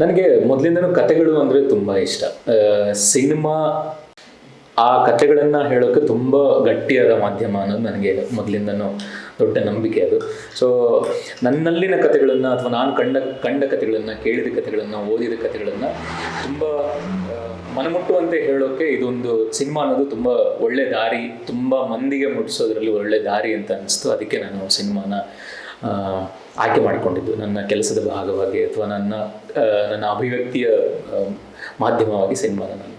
ನನಗೆ ಮೊದಲಿಂದನೂ ಕತೆಗಳು ಅಂದರೆ ತುಂಬ ಇಷ್ಟ. ಸಿನಿಮಾ, ಆ ಕಥೆಗಳನ್ನು ಹೇಳೋಕ್ಕೆ ತುಂಬ ಗಟ್ಟಿಯಾದ ಮಾಧ್ಯಮ ಅನ್ನೋದು ನನಗೆ ಮೊದಲಿಂದನೂ ದೊಡ್ಡ ನಂಬಿಕೆ ಅದು. ಸೊ ನನ್ನಲ್ಲಿನ ಕಥೆಗಳನ್ನು ಅಥವಾ ನಾನು ಕಂಡ ಕಂಡ ಕಥೆಗಳನ್ನು ಕೇಳಿದ ಕಥೆಗಳನ್ನು ಓದಿದ ಕಥೆಗಳನ್ನು ತುಂಬ ಮನಮುಟ್ಟುವಂತೆ ಹೇಳೋಕ್ಕೆ ಇದೊಂದು ಸಿನಿಮಾ ಅನ್ನೋದು ತುಂಬ ಒಳ್ಳೆ ದಾರಿ, ತುಂಬ ಮಂದಿಗೆ ಮುಟ್ಟಿಸೋದ್ರಲ್ಲಿ ಒಳ್ಳೆ ದಾರಿ ಅಂತ ಅನಿಸ್ತು. ಅದಕ್ಕೆ ನಾನು ಸಿನಿಮಾನ ಆಯ್ಕೆ ಮಾಡಿಕೊಂಡಿದ್ದು. ನನ್ನ ಕೆಲಸದ ಭಾಗವಾಗಿ ಅಥವಾ ನನ್ನ ನನ್ನ ಅಭಿವ್ಯಕ್ತಿಯ ಮಾಧ್ಯಮವಾಗಿ ಸಿನಿಮಾನ ನಾನು.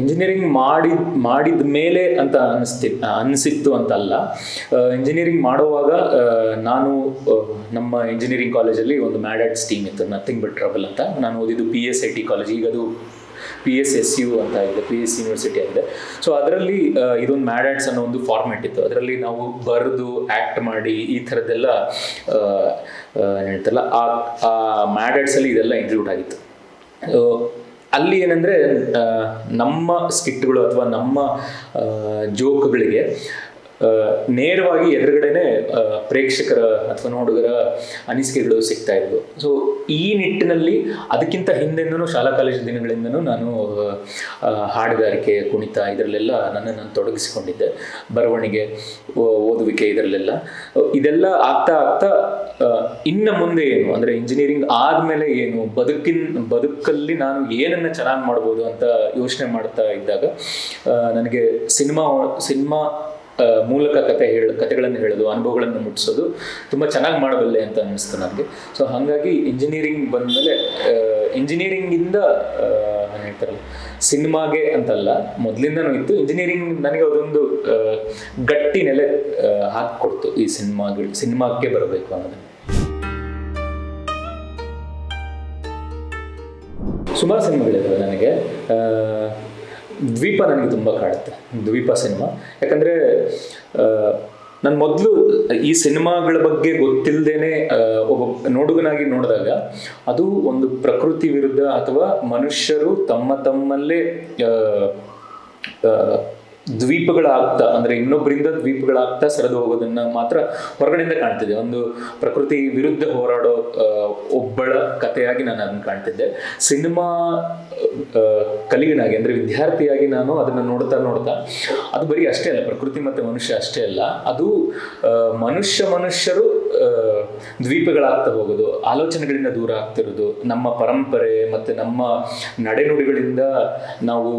ಇಂಜಿನಿಯರಿಂಗ್ ಮಾಡಿ ಮಾಡಿದ ಮೇಲೆ ಅಂತ ಅನಿಸ್ತಿ ಅನಿಸಿತ್ತು ಅಂತಲ್ಲ. ಇಂಜಿನಿಯರಿಂಗ್ ಮಾಡುವಾಗ ನಾನು ನಮ್ಮ ಇಂಜಿನಿಯರಿಂಗ್ ಕಾಲೇಜಲ್ಲಿ ಒಂದು ಮ್ಯಾಡ್ ಮ್ಯಾಡಾಟ್ಸ್ ಟೀಮ್ ಇತ್ತು. ನಥಿಂಗ್ ಬಟ್ ಟ್ರಬಲ್ ಅಂತ. ನಾನು ಓದಿದ್ದು P S I T college ಈಗ ಅದು ಪಿ ಎಸ್ ಎಸ್ ಯು ಅಂತ ಇದೆ ಪಿ ಎಸ್ ಯೂನಿವರ್ಸಿಟಿ ಆಗಿದೆ ಸೊ ಅದರಲ್ಲಿ ಇದೊಂದು ಮ್ಯಾಡಾಟ್ಸ್ ಅನ್ನೋ ಒಂದು ಫಾರ್ಮೆಟ್ ಇತ್ತು. ಅದರಲ್ಲಿ ನಾವು ಬರೆದು ಆ್ಯಕ್ಟ್ ಮಾಡಿ ಈ ಥರದ್ದೆಲ್ಲ ಹೇಳ್ತಲ್ಲ ಆ, ಮ್ಯಾಡಾಟ್ಸಲ್ಲಿ ಇದೆಲ್ಲ ಇನ್ಕ್ಲೂಡ್ ಆಗಿತ್ತು. ಅಲ್ಲಿ ಏನಂದರೆ ನಮ್ಮ ಸ್ಕಿಟ್ಗಳು ಅಥವಾ ನಮ್ಮ ಜೋಕ್ಗಳಿಗೆ ನೇರವಾಗಿ ಎದುರುಗಡೆನೆ ಪ್ರೇಕ್ಷಕರ ಅಥವಾ ನೋಡುಗರ ಅನಿಸಿಕೆಗಳು ಸಿಗ್ತಾ ಇದ್ವು. ಸೊ ಈ ನಿಟ್ಟಿನಲ್ಲಿ ಅದಕ್ಕಿಂತ ಹಿಂದೆಂದನೂ ಶಾಲಾ ಕಾಲೇಜು ದಿನಗಳಿಂದನೂ ನಾನು ಹಾಡುಗಾರಿಕೆ, ಕುಣಿತ ಇದರಲ್ಲೆಲ್ಲ ನನ್ನನ್ನು ನಾನು ತೊಡಗಿಸಿಕೊಂಡಿದ್ದೆ. ಬರವಣಿಗೆ ಓದುವಿಕೆ ಇದರಲ್ಲೆಲ್ಲ. ಇದೆಲ್ಲ ಆಗ್ತಾ ಆಗ್ತಾ ಇನ್ನ ಮುಂದೆ ಏನು, ಅಂದರೆ ಇಂಜಿನಿಯರಿಂಗ್ ಆದಮೇಲೆ ಏನು, ಬದುಕಿನ, ಬದುಕಲ್ಲಿ ನಾನು ಏನನ್ನ ಚೆನ್ನಾಗಿ ಮಾಡ್ಬೋದು ಅಂತ ಯೋಚನೆ ಮಾಡ್ತಾ ಇದ್ದಾಗ ನನಗೆ ಸಿನಿಮಾ ಸಿನಿಮಾ ಮೂಲಕ ಕತೆ ಹೇಳ, ಕತೆಗಳನ್ನು ಹೇಳೋದು, ಅನುಭವಗಳನ್ನು ಮುಟ್ಟಿಸೋದು ತುಂಬ ಚೆನ್ನಾಗಿ ಮಾಡಬಲ್ಲೆ ಅಂತ ಅನ್ನಿಸ್ತು ನನಗೆ ಸೊ ಹಾಗಾಗಿ ಇಂಜಿನಿಯರಿಂಗ್ ಬಂದಮೇಲೆ ಇಂಜಿನಿಯರಿಂಗಿಂದ ಏನು ಹೇಳ್ತಾರಲ್ಲ, ಸಿನಿಮಾಗೆ ಅಂತಲ್ಲ, ಮೊದಲಿಂದನೂ ಇತ್ತು. ಇಂಜಿನಿಯರಿಂಗ್ ನನಗೆ ಅದೊಂದು ಗಟ್ಟಿ ನೆಲೆ ಹಾಕಿಕೊಡ್ತು ಈ ಸಿನಿಮಾಗಳು, ಸಿನಿಮಾಕ್ಕೆ ಬರಬೇಕು ಅನ್ನೋದನ್ನು. ಸುಮಾರು ಸಿನಿಮಾಗಳಿದ್ದಾವೆ ನನಗೆ. ದ್ವೀಪ ನನಗೆ ತುಂಬ ಕಾಡುತ್ತೆ, ದ್ವೀಪ ಸಿನಿಮಾ. ಯಾಕಂದರೆ ನಾನು ಮೊದಲು ಈ ಸಿನಿಮಾಗಳ ಬಗ್ಗೆ ಗೊತ್ತಿಲ್ಲದೇನೆ ಒಬ್ಬ ನೋಡುಗನಾಗಿ ನೋಡಿದಾಗ ಅದು ಒಂದು ಪ್ರಕೃತಿ ವಿರುದ್ಧ ಅಥವಾ ಮನುಷ್ಯರು ತಮ್ಮ ತಮ್ಮಲ್ಲೇ ದ್ವೀಪಗಳಾಗ್ತಾ, ಅಂದ್ರೆ ಇನ್ನೊಬ್ಬರಿಂದ ದ್ವೀಪಗಳಾಗ್ತಾ ಸರಿದು ಹೋಗೋದನ್ನ ಮಾತ್ರ ಹೊರಗಡೆಯಿಂದ ಕಾಣ್ತಿದ್ದೆ ಒಂದು ಪ್ರಕೃತಿ ವಿರುದ್ಧ ಹೋರಾಡೋ ಒಬ್ಬಳ ಕಥೆಯಾಗಿ ನಾನು ಅದನ್ನ ಕಾಣ್ತಿದ್ದೆ. ಸಿನಿಮಾ ಕಲಿಯನಾಗಿ ಅಂದ್ರೆ ವಿದ್ಯಾರ್ಥಿಯಾಗಿ ನಾನು ಅದನ್ನ ನೋಡ್ತಾ ನೋಡ್ತಾ, ಅದು ಬರೀ ಅಷ್ಟೇ ಅಲ್ಲ, ಪ್ರಕೃತಿ ಮತ್ತೆ ಮನುಷ್ಯ ಅಷ್ಟೇ ಅಲ್ಲ, ಅದು ಮನುಷ್ಯ ಮನುಷ್ಯರು ದ್ವೀಪಗಳಾಗ್ತಾ ಹೋಗೋದು, ಆಲೋಚನೆಗಳಿಂದ ದೂರ ಆಗ್ತಿರೋದು, ನಮ್ಮ ಪರಂಪರೆ ಮತ್ತೆ ನಮ್ಮ ನಡೆನುಡಿಗಳಿಂದ ನಾವು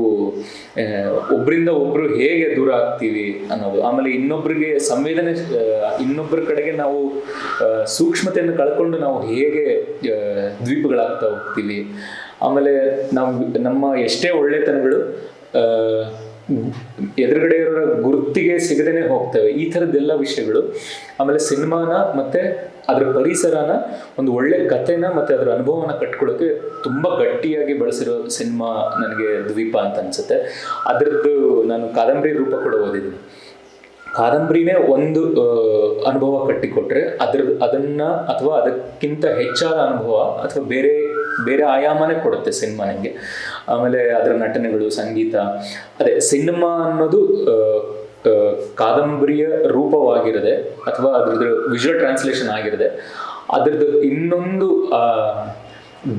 ಒಬ್ಬರಿಂದ ಒಬ್ಬರು ಒಬ್ರು ಹೇಗೆ ದೂರ ಆಗ್ತೀವಿ ಅನ್ನೋದು. ಆಮೇಲೆ ಇನ್ನೊಬ್ಬರಿಗೆ ಸಂವೇದನೆ ಇನ್ನೊಬ್ಬರ ಕಡೆಗೆ ನಾವು ಸೂಕ್ಷ್ಮತೆಯನ್ನು ಕಳ್ಕೊಂಡು ನಾವು ಹೇಗೆ ದ್ವೀಪಗಳಾಗ್ತಾ ಹೋಗ್ತೀವಿ. ಆಮೇಲೆ ನಾವು ನಮ್ಮ ಎಷ್ಟೇ ಒಳ್ಳೆತನಗಳು ಎದುರುಗಡೆ ಇರೋ ಗುರುತಿಗೆ ಸಿಗದೇನೆ ಹೋಗ್ತವೆ. ಈ ಥರದ್ದೆಲ್ಲ ವಿಷಯಗಳು. ಆಮೇಲೆ ಸಿನಿಮಾನ ಮತ್ತೆ ಅದ್ರ ಪರಿಸರನ, ಒಂದು ಒಳ್ಳೆ ಕಥೆನ ಮತ್ತೆ ಅದರ ಅನುಭವನ ಕಟ್ಕೊಳ್ಳೋಕೆ ತುಂಬ ಗಟ್ಟಿಯಾಗಿ ಬಳಸಿರೋ ಸಿನಿಮಾ ನನಗೆ ದ್ವೀಪ ಅಂತ ಅನ್ಸುತ್ತೆ. ಅದರದ್ದು ನಾನು ಕಾದಂಬರಿ ರೂಪ ಕೂಡ ಓದಿದ್ದೀನಿ. ಕಾದಂಬರಿನೇ ಒಂದು ಅನುಭವ ಕಟ್ಟಿಕೊಟ್ರೆ ಅದ್ರ ಅದನ್ನ ಅಥವಾ ಅದಕ್ಕಿಂತ ಹೆಚ್ಚಾದ ಅನುಭವ ಅಥವಾ ಬೇರೆ ಬೇರೆ ಆಯಾಮನೇ ಕೊಡುತ್ತೆ ಸಿನಿಮಾ ನನಗೆ ಆಮೇಲೆ ಅದರ ನಟನೆಗಳು, ಸಂಗೀತ, ಅದೇ ಸಿನಿಮಾ ಅನ್ನೋದು ಕಾದಂಬರಿಯ ರೂಪವಾಗಿರದೆ ಅಥವಾ ಅದ್ರದ್ದು ವಿಜುವಲ್ ಟ್ರಾನ್ಸ್ಲೇಷನ್ ಆಗಿರದೆ, ಅದ್ರದ್ದು ಇನ್ನೊಂದು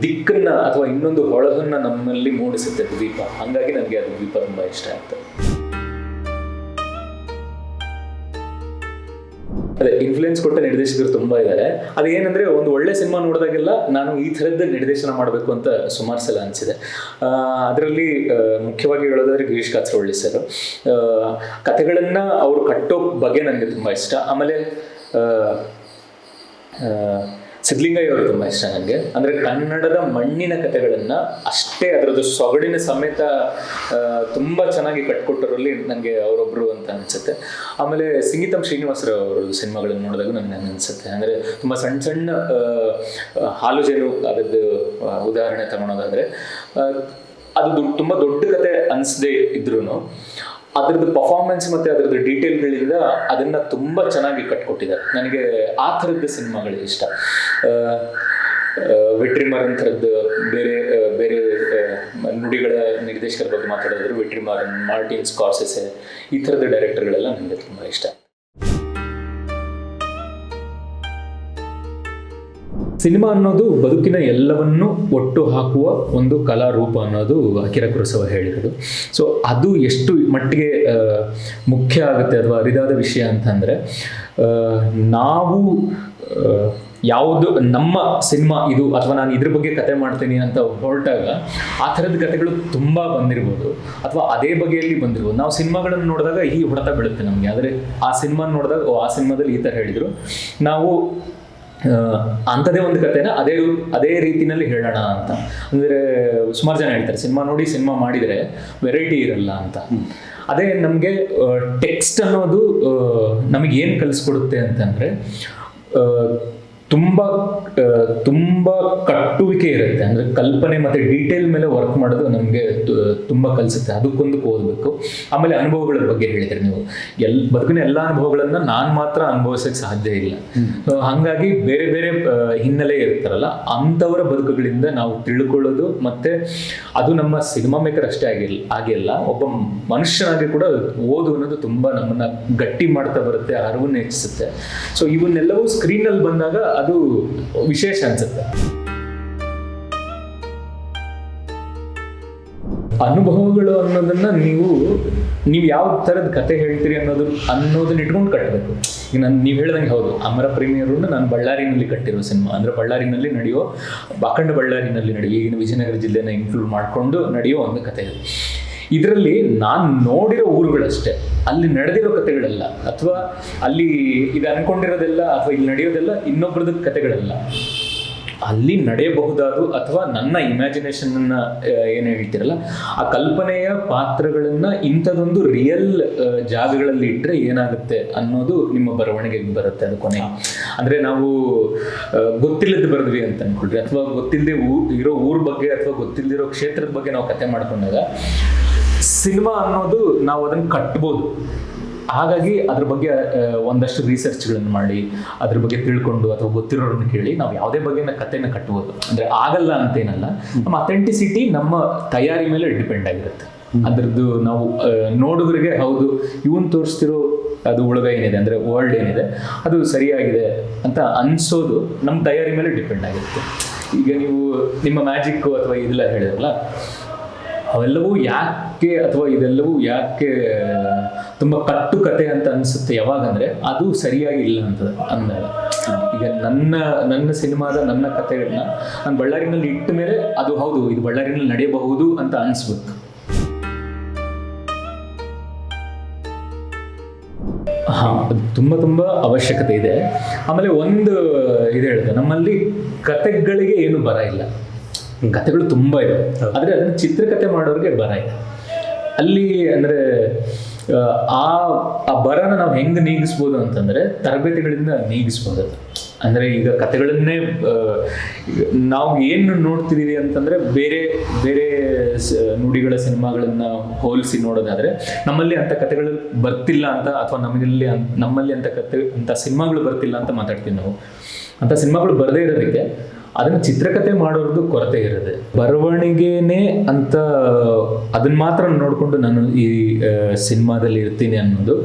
ದಿಕ್ಕನ್ನ ಅಥವಾ ಇನ್ನೊಂದು ಹೊಳಹನ್ನ ನಮ್ಮಲ್ಲಿ ಮೂಡಿಸುತ್ತೆ ದ್ವೀಪ. ಹಂಗಾಗಿ ನನಗೆ ಅದು ದ್ವೀಪ ತುಂಬ ಇಷ್ಟ ಆಗ್ತದೆ. ಅದೇ ಇನ್ಫ್ಲುಯೆನ್ಸ್ ಕೊಟ್ಟ ನಿರ್ದೇಶಕರು ತುಂಬಾ ಇದ್ದಾರೆ ಅದೇನಂದ್ರೆ ಒಂದು ಒಳ್ಳೆ ಸಿನಿಮಾ ನೋಡಿದಾಗೆಲ್ಲ ನಾನು ಈ ಥರದ್ದು ನಿರ್ದೇಶನ ಮಾಡಬೇಕು ಅಂತ ಸುಮಾರು ಸಲ ಅನಿಸಿದೆ ಅದರಲ್ಲಿ ಮುಖ್ಯವಾಗಿ ಹೇಳೋದಾದ್ರೆ ಗಿರೀಶ್ ಕಾಸರವಳ್ಳಿ ಸರ್ ಕಥೆಗಳನ್ನ ಅವರು ಕಟ್ಟೋ ಬಗ್ಗೆ ನನಗೆ ತುಂಬಾ ಇಷ್ಟ. ಆಮೇಲೆ ಸಿದ್ಲಿಂಗಯ್ಯ ಅವರು ತುಂಬ ಇಷ್ಟ ನನಗೆ ಅಂದರೆ ಕನ್ನಡದ ಮಣ್ಣಿನ ಕಥೆಗಳನ್ನು ಅಷ್ಟೇ ಅದರದ್ದು ಸೊಗಡಿನ ಸಮೇತ ತುಂಬ ಚೆನ್ನಾಗಿ ಕಟ್ಕೊಟ್ಟರಲ್ಲಿ ನನಗೆ ಅವರೊಬ್ಬರು ಅಂತ ಅನಿಸುತ್ತೆ. ಆಮೇಲೆ ಸಿಂಗೀತಂ ಶ್ರೀನಿವಾಸರಾವ್ ಅವರ ಸಿನಿಮಾಗಳನ್ನು ನೋಡಿದಾಗ ನನಗೆ ಅನಿಸುತ್ತೆ. ಅಂದರೆ ತುಂಬ ಸಣ್ಣ ಸಣ್ಣ ಹಾಲು ಜೇನು ಅದರದ್ದು ಉದಾಹರಣೆ ತಗೊಳೋದಾದರೆ ಅದು ತುಂಬ ದೊಡ್ಡ ಕತೆ ಅನಿಸದೇ ಇದ್ರೂ ಅದ್ರದ್ದು ಪರ್ಫಾರ್ಮೆನ್ಸ್ ಮತ್ತೆ ಅದ್ರದ್ದು ಡೀಟೇಲ್ಗಳಿಂದ ಅದನ್ನ ತುಂಬಾ ಚೆನ್ನಾಗಿ ಕಟ್ಕೊಟ್ಟಿದ್ದಾರೆ ನನಗೆ ಆ ಥರದ್ದು ಸಿನಿಮಾಗಳು ಇಷ್ಟ. ವಿಟ್ರಿಮರ್ ಥರದ್ದು ಬೇರೆ ಬೇರೆ ನುಡಿಗಳ ನಿರ್ದೇಶಕರ ಬಗ್ಗೆ ಮಾತಾಡೋದ್ರೆ ವಿಟ್ರಿಮರ್ ಮಾರ್ಟಿನ್ ಸ್ಕಾರ್ಸೆಸೆ ಈ ಥರದ ಡೈರೆಕ್ಟರ್ಗಳೆಲ್ಲ ನನಗೆ ತುಂಬ ಇಷ್ಟ. ಸಿನಿಮಾ ಅನ್ನೋದು ಬದುಕಿನ ಎಲ್ಲವನ್ನೂ ಒಟ್ಟು ಹಾಕುವ ಒಂದು ಕಲಾರೂಪ ಅನ್ನೋದು ಅಕಿರ ಕುರಸವ ಹೇಳಿರೋದು. ಸೊ ಅದು ಎಷ್ಟು ಮಟ್ಟಿಗೆ ಮುಖ್ಯ ಆಗುತ್ತೆ ಅಥವಾ ಅರಿದಾದ ವಿಷಯ ಅಂತಂದರೆ ನಾವು ಯಾವುದು ನಮ್ಮ ಸಿನಿಮಾ ಇದು ಅಥವಾ ನಾನು ಇದ್ರ ಬಗ್ಗೆ ಕತೆ ಮಾಡ್ತೀನಿ ಅಂತ ಹೊರಟಾಗ ಆ ಥರದ ಕತೆಗಳು ತುಂಬ ಬಂದಿರ್ಬೋದು ಅಥವಾ ಅದೇ ಬಗೆಯಲ್ಲಿ ಬಂದಿರ್ಬೋದು. ನಾವು ಸಿನಿಮಾಗಳನ್ನು ನೋಡಿದಾಗ ಈ ಹೊಡೆತ ಬೀಳುತ್ತೆ ನಮಗೆ. ಆದರೆ ಆ ಸಿನಿಮಾ ನೋಡಿದಾಗ ಆ ಸಿನಿಮಾದಲ್ಲಿ ಈ ಥರ ಹೇಳಿದರು. ನಾವು ಅಂಥದೇ ಒಂದು ಕಥೆನ ಅದೇ ಅದೇ ರೀತಿನಲ್ಲಿ ಹೇಳೋಣ ಅಂತ. ಅಂದರೆ ಸುಮಾರು ಜನ ಹೇಳ್ತಾರೆ ಸಿನಿಮಾ ನೋಡಿ ಸಿನಿಮಾ ಮಾಡಿದರೆ ವೆರೈಟಿ ಇರಲ್ಲ ಅಂತ. ಅದೇ ನಮಗೆ ಟೆಕ್ಸ್ಟ್ ಅನ್ನೋದು ನಮಗೆ ಏನು ಕಲಿಸ್ಕೊಡುತ್ತೆ ಅಂತಂದರೆ ತುಂಬ ತುಂಬ ಕಟ್ಟುವಿಕೆ ಇರುತ್ತೆ. ಅಂದರೆ ಕಲ್ಪನೆ ಮತ್ತು ಡೀಟೇಲ್ ಮೇಲೆ ವರ್ಕ್ ಮಾಡೋದು ನಮಗೆ ತುಂಬ ಕಲಿಸುತ್ತೆ. ಅದಕ್ಕೊಂದು ಓದಬೇಕು. ಆಮೇಲೆ ಅನುಭವಗಳ ಬಗ್ಗೆ ಹೇಳಿದ್ರೆ ನೀವು. ಎಲ್ ಬದುಕಿನ ಎಲ್ಲ ಅನುಭವಗಳನ್ನು ನಾನು ಮಾತ್ರ ಅನುಭವಿಸೋಕ್ಕೆ ಸಾಧ್ಯ ಇಲ್ಲ. ಹಂಗಾಗಿ ಬೇರೆ ಬೇರೆ ಹಿನ್ನೆಲೆ ಇರ್ತಾರಲ್ಲ ಅಂಥವರ ಬದುಕುಗಳಿಂದ ನಾವು ತಿಳ್ಕೊಳ್ಳೋದು ಮತ್ತೆ ಅದು ನಮ್ಮ ಸಿನಿಮಾ ಮೇಕರ್ ಅಷ್ಟೇ ಆಗಿಲ್ಲ ಆಗಿಲ್ಲ. ಒಬ್ಬ ಮನುಷ್ಯನಾಗಿ ಕೂಡ ಓದು ಅನ್ನೋದು ತುಂಬ ನಮ್ಮನ್ನ ಗಟ್ಟಿ ಮಾಡ್ತಾ ಬರುತ್ತೆ ಅರಿವನ್ನ ಹೆಚ್ಚಿಸುತ್ತೆ. ಸೊ ಇವನ್ನೆಲ್ಲವೂ ಸ್ಕ್ರೀನಲ್ಲಿ ಬಂದಾಗ ಅದು ವಿಶೇಷ ಅನ್ಸುತ್ತೆ. ಅನುಭವಗಳು ಅನ್ನೋದನ್ನ ನೀವು ನೀವು ಯಾವ ತರದ ಕತೆ ಹೇಳ್ತೀರಿ ಅನ್ನೋದು, ಅನ್ನೋದನ್ನ ಇಟ್ಕೊಂಡು ಕಟ್ಟಬೇಕು ಈಗ ನಾನು, ನೀವು ಹೇಳ್ದಂಗೆ ಹೌದು ಅಮರ ಪ್ರೇಮಿಯರನ್ನು ನಾನು ಬಳ್ಳಾರಿನಲ್ಲಿ ಕಟ್ಟಿರೋ ಸಿನಿಮಾ. ಅಂದ್ರೆ ಬಳ್ಳಾರಿನಲ್ಲಿ ನಡೆಯೋ ಅಖಂಡ ಬಳ್ಳಾರಿನಲ್ಲಿ ನಡೆಯೋ, ಈಗಿನ ವಿಜಯನಗರ ಜಿಲ್ಲೆನ ಇನ್ಕ್ಲೂಡ್ ಮಾಡಿಕೊಂಡು ನಡೆಯೋ ಒಂದು ಕತೆ ಇದು ಇದರಲ್ಲಿ ನಾನು ನೋಡಿರೋ ಊರುಗಳಷ್ಟೇ. ಅಲ್ಲಿ ನಡೆದಿರೋ ಕಥೆಗಳಲ್ಲ ಅಥವಾ ಅಲ್ಲಿ ಇದು ಅನ್ಕೊಂಡಿರೋದೆಲ್ಲ ಅಥವಾ ಇಲ್ಲಿ ನಡೆಯೋದೆಲ್ಲ ಇನ್ನೊಬ್ಬರದ ಕಥೆಗಳಲ್ಲ ಅಲ್ಲಿ ನಡೆಯಬಹುದಾದ ಅಥವಾ ನನ್ನ ಇಮ್ಯಾಜಿನೇಷನ್ ಏನು ಹೇಳ್ತೀರಲ್ಲ, ಆ ಕಲ್ಪನೆಯ ಪಾತ್ರಗಳನ್ನ ಇಂಥದೊಂದು ರಿಯಲ್ ಜಾಗಗಳಲ್ಲಿ ಇಟ್ಟರೆ ಏನಾಗುತ್ತೆ ಅನ್ನೋದು ನಿಮ್ಮ ಬರವಣಿಗೆಗೆ ಬರುತ್ತೆ ಅದು ಕೊನೆ ಅಂದ್ರೆ ನಾವು ಗೊತ್ತಿಲ್ಲದ ಬರೆದ್ವಿ ಅಂತ ಅನ್ಕೊಳ್ರಿ. ಅಥವಾ ಗೊತ್ತಿಲ್ಲದೆ ಊ, ಇರೋ ಊರ್ ಬಗ್ಗೆ ಅಥವಾ ಗೊತ್ತಿಲ್ಲದಿರೋ ಕ್ಷೇತ್ರದ ಬಗ್ಗೆ ನಾವು ಕತೆ ಮಾಡ್ಕೊಂಡಾಗ ಸಿನಿಮಾ ಅನ್ನೋದು ನಾವು ಅದನ್ನು ಕಟ್ಬೋದು. ಹಾಗಾಗಿ ಅದ್ರ ಬಗ್ಗೆ ಒಂದಷ್ಟು ರಿಸರ್ಚ್ಗಳನ್ನು ಮಾಡಿ, ಅದ್ರ ಬಗ್ಗೆ ತಿಳ್ಕೊಂಡು ಅಥವಾ ಗೊತ್ತಿರೋರನ್ನ ಕೇಳಿ ನಾವು ಯಾವುದೇ ಬಗೆನ ಕಥೆನ ಕಟ್ಬೋದು. ಅಂದರೆ ಆಗಲ್ಲ ಅಂತೇನಲ್ಲ, ನಮ್ಮ ಅಥೆಂಟಿಸಿಟಿ ನಮ್ಮ ತಯಾರಿ ಮೇಲೆ ಡಿಪೆಂಡ್ ಆಗಿರುತ್ತೆ. ಅದ್ರದ್ದು ನಾವು ನೋಡುವರಿಗೆ ಹೌದು, ಇವನ್ ತೋರಿಸ್ತಿರೋ ಅದು ಉಳಗ ಏನಿದೆ, ಅಂದರೆ ವರ್ಲ್ಡ್ ಏನಿದೆ, ಅದು ಸರಿಯಾಗಿದೆ ಅಂತ ಅನ್ಸೋದು ನಮ್ಮ ತಯಾರಿ ಮೇಲೆ ಡಿಪೆಂಡ್ ಆಗಿರುತ್ತೆ. ಈಗ ನೀವು ನಿಮ್ಮ ಮ್ಯಾಜಿಕ್ಕು ಅಥವಾ ಇದೆಲ್ಲ ಹೇಳಿದ್ರಲ್ಲ ಅವೆಲ್ಲವೂ ಯಾಕೆ ಅಥವಾ ಇದೆಲ್ಲವೂ ಯಾಕೆ ತುಂಬ ಕಟ್ಟು ಕತೆ ಅಂತ ಅನಿಸುತ್ತೆ ಯಾವಾಗಂದ್ರೆ ಅದು ಸರಿಯಾಗಿ ಇಲ್ಲ ಅಂತ ಅಂದಾಗ. ಈಗ ನನ್ನ ನನ್ನ ಸಿನಿಮಾದ ನನ್ನ ಕಥೆಗಳನ್ನ ನಾನು ಬಳ್ಳಾರಿನಲ್ಲಿ ಇಟ್ಟ ಮೇಲೆ ಅದು ಹೌದು, ಇದು ಬಳ್ಳಾರಿನಲ್ಲಿ ನಡೆಯಬಹುದು ಅಂತ ಅನಿಸ್ಬೇಕು. ಹಾಂ ತುಂಬ ತುಂಬ ಅವಶ್ಯಕತೆ ಇದೆ. ಆಮೇಲೆ ಒಂದು, ಇದು ಹೇಳಿದೆ, ನಮ್ಮಲ್ಲಿ ಕತೆಗಳಿಗೆ ಏನು ಬರ ಇಲ್ಲ. ಕತೆಗಳು ತುಂಬ ಇದೆ ಆದರೆ ಅದನ್ನು ಚಿತ್ರಕಥೆ ಮಾಡೋರಿಗೆ ಬರ ಇದೆ ಅಲ್ಲಿ ಅಂದರೆ ಆ ಆ ಬರನ ನಾವು ಹೆಂಗೆ ನೀಗಿಸ್ಬೋದು ಅಂತಂದರೆ ತರಬೇತಿಗಳಿಂದ ನೀಗಿಸ್ಬೋದು. ಅದು ಅಂದರೆ ಈಗ ಕತೆಗಳನ್ನೇ ನಾವು ಏನು ನೋಡ್ತಿದ್ದೀವಿ ಅಂತಂದರೆ ಬೇರೆ ಬೇರೆ ನುಡಿಗಳ ಸಿನಿಮಾಗಳನ್ನು ಹೋಲಿಸಿ ನೋಡೋದಾದರೆ ನಮ್ಮಲ್ಲಿ ಅಂಥ ಕತೆಗಳು ಬರ್ತಿಲ್ಲ ಅಂತ ಅಥವಾ ನಮ್ಮಲ್ಲಿ ನಮ್ಮಲ್ಲಿ ಅಂಥ ಕತೆ ಅಂಥ ಸಿನಿಮಾಗಳು ಬರ್ತಿಲ್ಲ ಅಂತ ಮಾತಾಡ್ತೀವಿ ನಾವು. ಅಂಥ ಸಿನಿಮಾಗಳು ಬರದೇ ಇರೋದಕ್ಕೆ ಅದನ್ನು ಚಿತ್ರಕಥೆ ಮಾಡೋರ್ದು ಕೊರತೆ ಇರುತ್ತೆ. ಬರವಣಿಗೆನೇ ಅಂತ, ಅದನ್ನ ಮಾತ್ರ ನೋಡಿಕೊಂಡು ನಾನು ಈ ಸಿನಿಮಾದಲ್ಲಿ ಇರ್ತೀನಿ ಅನ್ನೋದು.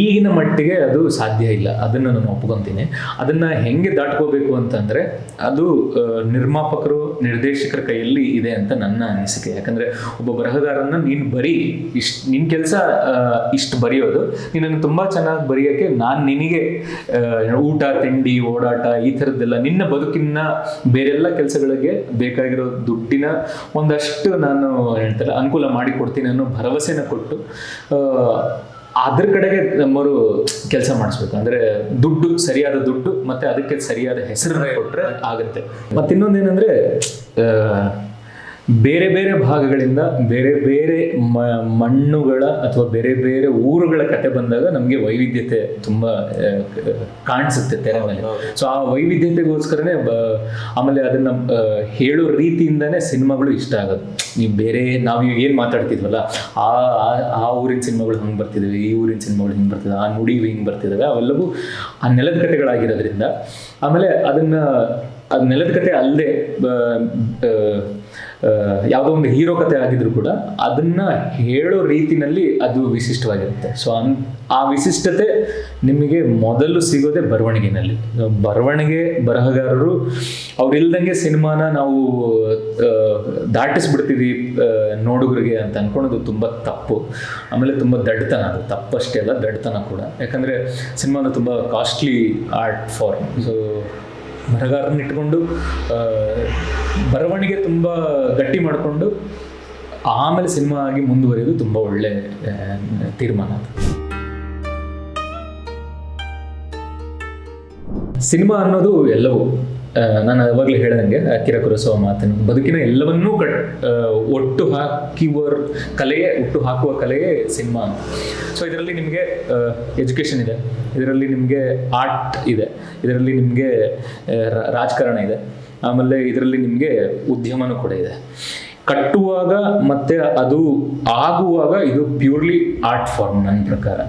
ಈಗಿನ ಮಟ್ಟಿಗೆ ಅದು ಸಾಧ್ಯ ಇಲ್ಲ. ಅದನ್ನು ನಾನು ಒಪ್ಕೊತೀನಿ. ಅದನ್ನು ಹೆಂಗೆ ದಾಟ್ಕೋಬೇಕು ಅಂತಂದರೆ, ಅದು ನಿರ್ಮಾಪಕರು, ನಿರ್ದೇಶಕರ ಕೈಯಲ್ಲಿ ಇದೆ ಅಂತ ನನ್ನ ಅನಿಸಿಕೆ. ಯಾಕಂದರೆ, ಒಬ್ಬ ಬರಹಗಾರನ ನೀನು ಬರೀ ಇಷ್ಟು ನಿನ್ನ ಕೆಲಸ ಇಷ್ಟು ಬರೆಯೋದು ನೀನನ್ನು ತುಂಬ ಚೆನ್ನಾಗಿ ಬರೆಯೋಕ್ಕೆ ನಾನು ನಿನಗೆ ಊಟ, ತಿಂಡಿ, ಓಡಾಟ ಈ ಥರದ್ದೆಲ್ಲ ನಿನ್ನ ಬದುಕಿನ ಬೇರೆಲ್ಲ ಕೆಲಸಗಳಿಗೆ ಬೇಕಾಗಿರೋ ದುಡ್ಡಿನ ಒಂದಷ್ಟು ನಾನು ಹೇಳ್ತಾರೆ ಅನುಕೂಲ ಮಾಡಿಕೊಡ್ತೀನಿ ಅನ್ನೋ ಭರವಸೆನ ಕೊಟ್ಟು ಅದ್ರ ಕಡೆಗೆ ನಮ್ಮವರು ಕೆಲಸ ಮಾಡಿಸ್ಬೇಕು. ಅಂದ್ರೆ ದುಡ್ಡು ಸರಿಯಾದ ದುಡ್ಡು ಮತ್ತೆ ಅದಕ್ಕೆ ಸರಿಯಾದ ಹೆಸರನ್ನ ಕೊಟ್ರೆ ಆಗುತ್ತೆ. ಮತ್ತಿನ್ನೊಂದೇನಂದ್ರೆ ಆ, ಬೇರೆ ಬೇರೆ ಭಾಗಗಳಿಂದ ಬೇರೆ ಬೇರೆ ಮ ಮಣ್ಣುಗಳ ಅಥವಾ ಬೇರೆ ಬೇರೆ ಊರುಗಳ ಕತೆ ಬಂದಾಗ ನಮಗೆ ವೈವಿಧ್ಯತೆ ತುಂಬ ಕಾಣಿಸುತ್ತೆ ತೆರೆ ಮೇಲೆ ಸೊ ಆ ವೈವಿಧ್ಯತೆಗೋಸ್ಕರನೇ ಆಮೇಲೆ ಅದನ್ನ ಹೇಳೋ ರೀತಿಯಿಂದನೇ ಸಿನಿಮಾಗಳು ಇಷ್ಟ ಆಗೋದು. ನೀವು ಬೇರೆ ನಾವು ಏನು ಮಾತಾಡ್ತಿದ್ವಲ್ಲ ಆ ಆ- ಆ ಊರಿನ ಸಿನಿಮಾಗಳು ಹಂಗೆ ಬರ್ತಿದ್ದಾವೆ ಈ ಊರಿನ ಸಿನಿಮಾಗಳು ಹಿಂಗೆ ಬರ್ತಿದ್ದಾವೆ ಆ ನುಡಿ ಹಿಂಗೆ ಬರ್ತಿದ್ದಾವೆ ಅವೆಲ್ಲವೂ ಆ ನೆಲದ ಕಥೆಗಳಾಗಿರೋದ್ರಿಂದ ಆಮೇಲೆ ಅದನ್ನ ಆ ನೆಲದ ಕತೆ ಅಲ್ಲದೆ ಯಾವುದೋ ಒಂದು ಹೀರೋ ಕತೆ ಆಗಿದ್ರು ಕೂಡ ಅದನ್ನ ಹೇಳೋ ರೀತಿನಲ್ಲಿ ಅದು ವಿಶಿಷ್ಟವಾಗಿರುತ್ತೆ. ಸೊ ಅನ್, ಆ ವಿಶಿಷ್ಟತೆ ನಿಮಗೆ ಮೊದಲು ಸಿಗೋದೆ ಬರವಣಿಗೆನಲ್ಲಿ. ಬರವಣಿಗೆ ಬರಹಗಾರರು ಅವ್ರಿಲ್ದಂಗೆ ಸಿನಿಮಾನ ನಾವು ದಾಟಿಸ್ಬಿಡ್ತೀವಿ ನೋಡುಗರಿಗೆ ಅಂತ ಅನ್ಕೊಳೋದು ತುಂಬ ತಪ್ಪು. ಆಮೇಲೆ ತುಂಬ ದಡ್ಡತನ ಅದು. ತಪ್ಪಷ್ಟೇ ಅಲ್ಲ ದಡ್ಡತನ ಕೂಡ. ಯಾಕಂದರೆ ಸಿನಿಮಾನ ತುಂಬ ಕಾಸ್ಟ್ಲಿ ಆರ್ಟ್ ಫಾರ್ಮ್ ಸೊ ಬರಹಗಾರನ್ನ ಇಟ್ಕೊಂಡು ಬರವಣಿಗೆ ತುಂಬ ಗಟ್ಟಿ ಮಾಡಿಕೊಂಡು, ಆಮೇಲೆ ಸಿನಿಮಾ ಆಗಿ ಮುಂದುವರಿಯೋದು ತುಂಬ ಒಳ್ಳೆ ತೀರ್ಮಾನ ಅದು. ಸಿನಿಮಾ ಅನ್ನೋದು ಎಲ್ಲವೂ. ನಾನು ಅವಾಗಲೇ ಹೇಳ್ದಂಗೆ ಕಿರ ಕುರಸುವ ಮಾತನ್ನು. ಬದುಕಿನ ಎಲ್ಲವನ್ನೂ ಕಟ್ ಒಟ್ಟು ಹಾಕಿವ ಕಲೆಯೇ, ಒಟ್ಟು ಹಾಕುವ ಕಲೆಯೇ ಸಿನಿಮಾ ಅಂತ. ಸೊ ಇದರಲ್ಲಿ ನಿಮಗೆ ಎಜುಕೇಷನ್ ಇದೆ. ಇದರಲ್ಲಿ ನಿಮಗೆ ಆರ್ಟ್ ಇದೆ. ಇದರಲ್ಲಿ ನಿಮಗೆ ರಾಜಕಾರಣ ಇದೆ. ಆಮೇಲೆ ಇದರಲ್ಲಿ ನಿಮಗೆ ಉದ್ಯಮನೂ ಕೂಡ ಇದೆ. ಕಟ್ಟುವಾಗ ಮತ್ತೆ ಅದು ಆಗುವಾಗ ಇದು ಪ್ಯೂರ್ಲಿ ಆರ್ಟ್ ಫಾರ್ಮ್ ನನ್ನ ಪ್ರಕಾರ.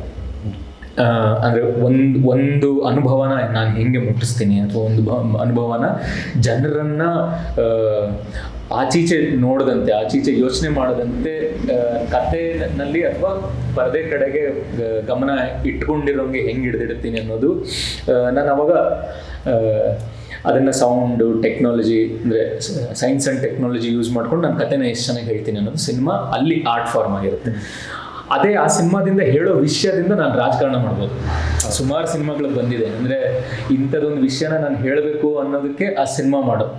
ಅಂದ್ರೆ ಒಂದು ಒಂದು ಅನುಭವನ ನಾನು ಹೆಂಗೆ ಮುಟ್ಟಿಸ್ತೀನಿ ಅಥವಾ ಒಂದು ಅನುಭವನ ಜನರನ್ನ ಆಚೀಚೆ ನೋಡದಂತೆ, ಆಚೀಚೆ ಯೋಚನೆ ಮಾಡದಂತೆ ಕಥೆನಲ್ಲಿ ಅಥವಾ ಪರದೆ ಕಡೆಗೆ ಗಮನ ಇಟ್ಕೊಂಡಿರೋಂಗೆ ಹೆಂಗೆ ಹಿಡಿದಿಡ್ತೀನಿ ಅನ್ನೋದು ನಾನು ಅವಾಗ ಅದನ್ನು ಸೌಂಡು, ಟೆಕ್ನಾಲಜಿ, ಅಂದರೆ ಸೈನ್ಸ್ ಆ್ಯಂಡ್ ಟೆಕ್ನಾಲಜಿ ಯೂಸ್ ಮಾಡ್ಕೊಂಡು ನಾನು ಕಥೆನ ಎಷ್ಟು ಚೆನ್ನಾಗಿ ಹೇಳ್ತೀನಿ ಅನ್ನೋದು ಸಿನಿಮಾ ಅಲ್ಲಿ ಆರ್ಟ್ ಫಾರ್ಮ್ ಆಗಿರುತ್ತೆ. ಅದೇ ಆ ಸಿನಿಮಾದಿಂದ ಹೇಳೋ ವಿಷಯದಿಂದ ನಾನು ರಾಜಕಾರಣ ಮಾಡ್ಬೋದು. ಸುಮಾರು ಸಿನಿಮಾಗಳು ಬಂದಿದೆ. ಅಂದರೆ ಇಂಥದೊಂದು ವಿಷಯನ ನಾನು ಹೇಳಬೇಕು ಅನ್ನೋದಕ್ಕೆ ಆ ಸಿನಿಮಾ ಮಾಡೋದು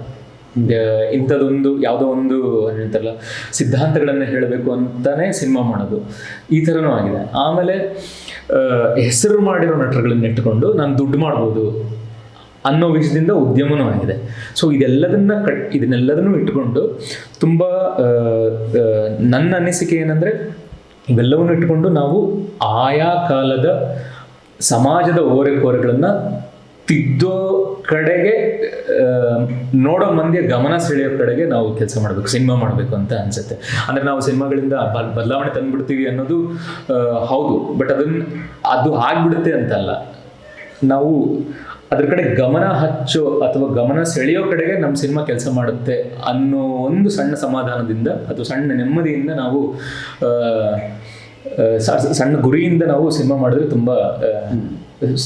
ಇಂಥದೊಂದು ಯಾವುದೋ ಒಂದು ಹೇಳ್ತಾರಲ್ಲ ಸಿದ್ಧಾಂತಗಳನ್ನು ಹೇಳಬೇಕು ಅಂತಾನೆ ಸಿನಿಮಾ ಮಾಡೋದು. ಈ ಥರನೂ ಆಗಿದೆ. ಆಮೇಲೆ ಹೆಸರು ಮಾಡಿರೋ ನಟರುಗಳನ್ನ ಇಟ್ಕೊಂಡು ನಾನು ದುಡ್ಡು ಮಾಡ್ಬೋದು ಅನ್ನೋ ವಿಷಯದಿಂದ ಉದ್ಯಮನೂ ಆಗಿದೆ. ಸೊ ಇದೆಲ್ಲದನ್ನ ಕಟ್ ಇದನ್ನೆಲ್ಲದನ್ನು ಇಟ್ಕೊಂಡು ತುಂಬ ನನ್ನ ಅನಿಸಿಕೆ ಏನಂದರೆ ಇವೆಲ್ಲವನ್ನು ಇಟ್ಕೊಂಡು ನಾವು ಆಯಾ ಕಾಲದ ಸಮಾಜದ ಓರೆ ಕೋರೆಗಳನ್ನು ತಿದ್ದೋ ಕಡೆಗೆ ನೋಡೋ ಮಂದಿಯ ಗಮನ ಸೆಳೆಯೋ ಕಡೆಗೆ ನಾವು ಕೆಲಸ ಮಾಡಬೇಕು, ಸಿನಿಮಾ ಮಾಡಬೇಕು ಅಂತ ಅನ್ಸುತ್ತೆ. ಅಂದರೆ ನಾವು ಸಿನಿಮಾಗಳಿಂದ ಬದಲಾವಣೆ ತಂದ್ಬಿಡ್ತೀವಿ ಅನ್ನೋದು ಹೌದು. ಬಟ್ ಅದನ್ನ ಅದು ಆಗ್ಬಿಡುತ್ತೆ ಅಂತಲ್ಲ. ನಾವು ಅದ್ರ ಕಡೆ ಗಮನ ಹಚ್ಚೋ ಅಥವಾ ಗಮನ ಸೆಳೆಯೋ ಕಡೆಗೆ ನಮ್ಮ ಸಿನಿಮಾ ಕೆಲಸ ಮಾಡುತ್ತೆ ಅನ್ನೋ ಒಂದು ಸಣ್ಣ ಸಮಾಧಾನದಿಂದ ಅಥವಾ ಸಣ್ಣ ನೆಮ್ಮದಿಯಿಂದ ನಾವು ಸಣ್ಣ ಗುರಿಯಿಂದ ನಾವು ಸಿನಿಮಾ ಮಾಡಿದ್ರೆ ತುಂಬ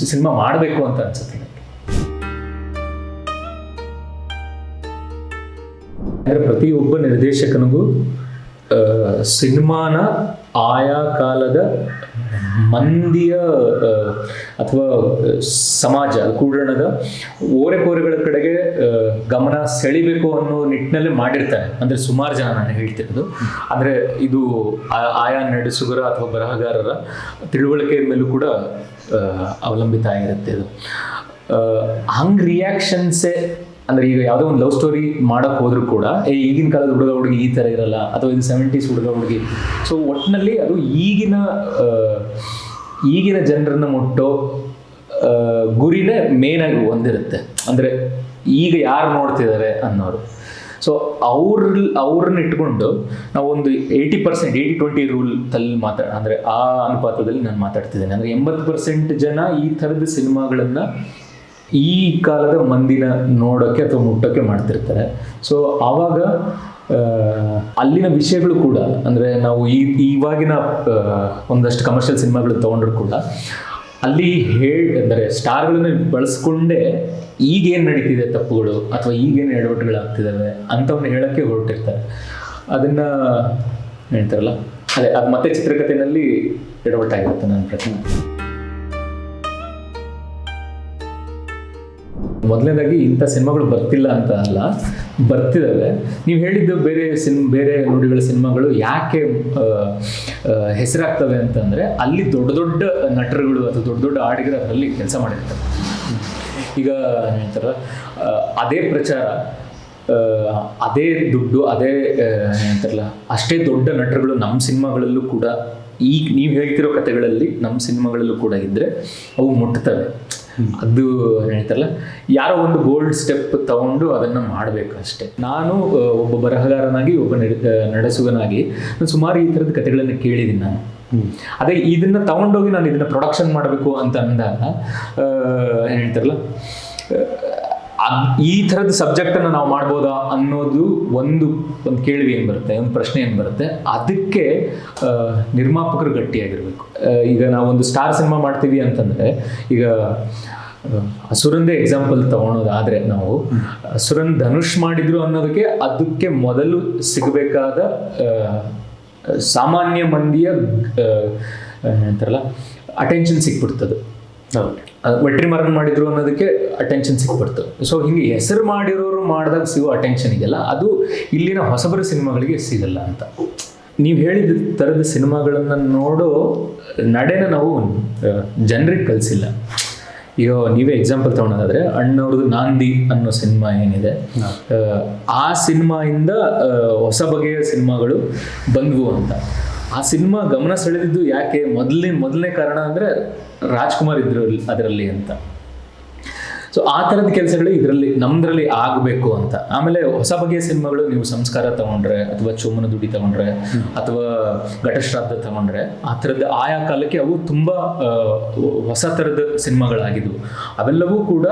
ಸಿನಿಮಾ ಮಾಡಬೇಕು ಅಂತ ಅನ್ಸುತ್ತೆ ಪ್ರತಿಯೊಬ್ಬ ನಿರ್ದೇಶಕನಿಗೂ ಸಿನಿಮಾನ ಆಯಾ ಕಾಲದ ಮಂದಿಯ ಅಥವಾ ಸಮಾಜ ಕೂಡಣದ ಓರೆ ಕೋರೆಗಳ ಕಡೆಗೆ ಗಮನ ಸೆಳಿಬೇಕು ಅನ್ನೋ ನಿಟ್ಟಿನಲ್ಲಿ ಮಾಡಿರ್ತಾರೆ. ಅಂದರೆ ಸುಮಾರು ಜನ ನಾನು ಹೇಳ್ತಿರೋದು. ಅಂದರೆ ಇದು ಆಯಾ ನಡೆಸುಗರ ಅಥವಾ ಬರಹಗಾರರ ತಿಳುವಳಿಕೆ ಮೇಲೂ ಕೂಡ ಅವಲಂಬಿತ ಆಗಿರುತ್ತೆ ಇದು. ಹಂಗೆ ರಿಯಾಕ್ಷನ್ಸೇ ಅಂದ್ರೆ ಈಗ ಯಾವುದೋ ಒಂದು ಲವ್ ಸ್ಟೋರಿ ಮಾಡಕ್ ಹೋದ್ರು ಕೂಡ, ಏ, ಈಗಿನ ಕಾಲದ ಹುಡುಗ ಹುಡುಗಿ ಈ ತರ ಇರಲ್ಲ, ಅಥವಾ ಇದು ಸೆವೆಂಟೀಸ್ ಹುಡುಗ ಹುಡುಗಿ. ಸೊ ಒಟ್ಟಿನಲ್ಲಿ ಅದು ಈಗಿನ ಈಗಿನ ಜನರನ್ನ ಮುಟ್ಟೋ ಗುರಿನೇ ಮೇನ್ ಆಗಿ ಹೊಂದಿರುತ್ತೆ ಅಂದ್ರೆ ಈಗ ಯಾರು ನೋಡ್ತಿದ್ದಾರೆ ಅನ್ನೋರು. ಸೊ ಅವ್ರ, ಅವ್ರನ್ನ ಇಟ್ಕೊಂಡು ನಾವು ಒಂದು eighty percent eighty twenty rule ತಲ್ಲಿ ಮಾತಾಡ ಅಂದರೆ ಆ ಅನುಪಾತದಲ್ಲಿ ನಾನು ಮಾತಾಡ್ತಿದ್ದೇನೆ. ಅಂದರೆ ಎಂಬತ್ತು ಪರ್ಸೆಂಟ್ ಜನ ಈ ಥರದ ಸಿನಿಮಾಗಳನ್ನು ಈ ಕಾಲದ ಮಂದಿನ ನೋಡೋಕ್ಕೆ ಅಥವಾ ಮುಟ್ಟೋಕ್ಕೆ ಮಾಡ್ತಿರ್ತಾರೆ. ಸೊ ಆವಾಗ ಅಲ್ಲಿನ ವಿಷಯಗಳು ಕೂಡ, ಅಂದರೆ ನಾವು ಈ ಇವಾಗಿನ ಒಂದಷ್ಟು ಕಮರ್ಷಿಯಲ್ ಸಿನಿಮಾಗಳು ತೊಗೊಂಡ್ರು ಕೂಡ, ಅಲ್ಲಿ ಹೇಳ್, ಅಂದರೆ ಸ್ಟಾರ್ಗಳನ್ನ ಬಳಸ್ಕೊಂಡೇ ಈಗೇನು ನಡೀತಿದೆ ತಪ್ಪುಗಳು ಅಥವಾ ಈಗೇನು ಎಡವಟ್ಟುಗಳಾಗ್ತಿದ್ದಾವೆ ಅಂಥವನ್ನ ಹೇಳೋಕ್ಕೆ ಹೊರಟಿರ್ತಾರೆ. ಅದನ್ನ ಹೇಳ್ತಾರಲ್ಲ, ಅದೇ, ಅದು ಮತ್ತೆ ಚಿತ್ರಕಥೆಯಲ್ಲಿ ಎಡವಟ್ಟಾಗಿರುತ್ತೆ ನನ್ನ ಪ್ರಕಾರ ಮೊದಲನೇದಾಗಿ ಇಂಥ ಸಿನಿಮಾಗಳು ಬರ್ತಿಲ್ಲ ಅಂತ ಅಲ್ಲ ಬರ್ತಿದ್ದಾವೆ ನೀವು ಹೇಳಿದ್ದು ಬೇರೆ ಸಿನ್, ಬೇರೆ ನುಡಿಗಳ ಸಿನಿಮಾಗಳು ಯಾಕೆ ಹೆಸರಾಗ್ತವೆ ಅಂತಂದರೆ ಅಲ್ಲಿ ದೊಡ್ಡ ದೊಡ್ಡ ನಟರುಗಳು ಅಥವಾ ದೊಡ್ಡ ದೊಡ್ಡ ಆಡಿಗರು ಅದರಲ್ಲಿ ಕೆಲಸ ಮಾಡಿರ್ತಾರೆ. ಈಗ ಹೇಳ್ತಾರ ಅದೇ ಪ್ರಚಾರ ಅದೇ ದುಡ್ಡು, ಅದೇ ಏನಂತಾರಲ್ಲ ಅಷ್ಟೇ ದೊಡ್ಡ ನಟರುಗಳು ನಮ್ಮ ಸಿನಿಮಾಗಳಲ್ಲೂ ಕೂಡ ಈಗ ನೀವು ಹೇಳ್ತಿರೋ ಕಥೆಗಳಲ್ಲಿ ನಮ್ಮ ಸಿನಿಮಾಗಳಲ್ಲೂ ಕೂಡ ಇದ್ದರೆ ಅವು ಮುಟ್ತವೆ. ಅದು ಹೇಳ್ತಾರಲ್ಲ ಯಾರೋ ಒಂದು ಗೋಲ್ಡ್ ಸ್ಟೆಪ್ ತಗೊಂಡು ಅದನ್ನು ಮಾಡಬೇಕು ಅಷ್ಟೇ. ನಾನು ಒಬ್ಬ ಬರಹಗಾರನಾಗಿ ಒಬ್ಬ ನಡೆಸುವನಾಗಿ ನಾನು ಸುಮಾರು ಈ ಥರದ ಕಥೆಗಳನ್ನು ಕೇಳಿದ್ದೀನಿ ನಾನು. ಅದೇ ಇದನ್ನ ತಗೊಂಡೋಗಿ ನಾನು ಇದನ್ನ ಪ್ರೊಡಕ್ಷನ್ ಮಾಡಬೇಕು ಅಂತ ಅಂದಾಗ ಹೇಳ್ತಾರಲ್ಲ ಈ ಥರದ ಸಬ್ಜೆಕ್ಟನ್ನು ನಾವು ಮಾಡ್ಬೋದಾ ಅನ್ನೋದು ಒಂದು ಒಂದು ಕೇಳ್ವಿ ಏನು ಬರುತ್ತೆ ಒಂದು ಪ್ರಶ್ನೆ ಏನು ಬರುತ್ತೆ ಅದಕ್ಕೆ ನಿರ್ಮಾಪಕರು ಗಟ್ಟಿಯಾಗಿರ್ಬೇಕು. ಈಗ ನಾವೊಂದು ಸ್ಟಾರ್ ಸಿನಿಮಾ ಮಾಡ್ತೀವಿ ಅಂತಂದರೆ ಈಗ ಹಸುರಂದೇ ಅಸುರಂದೇ ಎಕ್ಸಾಂಪಲ್ ತಗೊಳೋದಾದರೆ ನಾವು ಅಸುರನ್ ಧನುಷ್ ಮಾಡಿದ್ರು ಅನ್ನೋದಕ್ಕೆ ಅದಕ್ಕೆ ಮೊದಲು ಸಿಗಬೇಕಾದ ಸಾಮಾನ್ಯ ಮಂದಿಯ ಅಂತಾರಲ್ಲ ಅಟೆನ್ಷನ್ ಸಿಕ್ಬಿಡ್ತದೆ ಮರನ್ ಮಾಡಿದ್ರು ಅನ್ನೋದಕ್ಕೆ ಅಟೆನ್ಷನ್ ಸಿಕ್ಬಿಡ್ತು. ಸೊ ಹಿಂಗೆ ಹೆಸರು ಮಾಡಿರೋರು ಮಾಡಿದಾಗ ಸಿಗೋ ಅಟೆನ್ಷನ್ ಇದೆಯಲ್ಲ ಅದು ಇಲ್ಲಿನ ಹೊಸಬರ ಸಿನಿಮಾಗಳಿಗೆ ಸಿಗಲ್ಲ ಅಂತ. ನೀವು ಹೇಳಿದ ಥರದ ಸಿನಿಮಾಗಳನ್ನು ನೋಡೋ ನಡೆನ ನಾವು ಜನರಿಗೆ ಕಲಿಸಿಲ್ಲ. ಈಗ ನೀವೇ ಎಕ್ಸಾಂಪಲ್ ತಗೊಳೋದಾದ್ರೆ ಅಣ್ಣವ್ರದ್ದು ನಾಂದಿ ಅನ್ನೋ ಸಿನಿಮಾ ಏನಿದೆ ಆ, ಸಿನಿಮಾ ಸಿನಿಮಾಯಿಂದ ಹೊಸ ಬಗೆಯ ಸಿನಿಮಾಗಳು ಬಂದ್ವು ಅಂತ. ಆ ಸಿನಿಮಾ ಗಮನ ಸೆಳೆದಿದ್ದು ಯಾಕೆ? ಮೊದಲನೇ ಮೊದಲನೇ ಕಾರಣ ಅಂದ್ರೆ ರಾಜ್ಕುಮಾರ್ ಇದ್ರು ಅದರಲ್ಲಿ ಅಂತ. ಸೊ ಆ ಥರದ ಕೆಲಸಗಳು ಇದರಲ್ಲಿ, ನಮ್ದ್ರಲ್ಲಿ ಆಗಬೇಕು ಅಂತ. ಆಮೇಲೆ ಹೊಸ ಬಗೆಯ ಸಿನಿಮಾಗಳು ನೀವು ಸಂಸ್ಕಾರ ತಗೊಂಡ್ರೆ, ಅಥವಾ ಚೋಮನ ದುಡಿ ತಗೊಂಡ್ರೆ, ಅಥವಾ ಘಟಶ್ರಾದ್ದ ತಗೊಂಡ್ರೆ, ಆ ಥರದ ಆಯಾ ಕಾಲಕ್ಕೆ ಅವು ತುಂಬ ಹೊಸ ಥರದ ಸಿನಿಮಾಗಳಾಗಿದ್ವು. ಅವೆಲ್ಲವೂ ಕೂಡ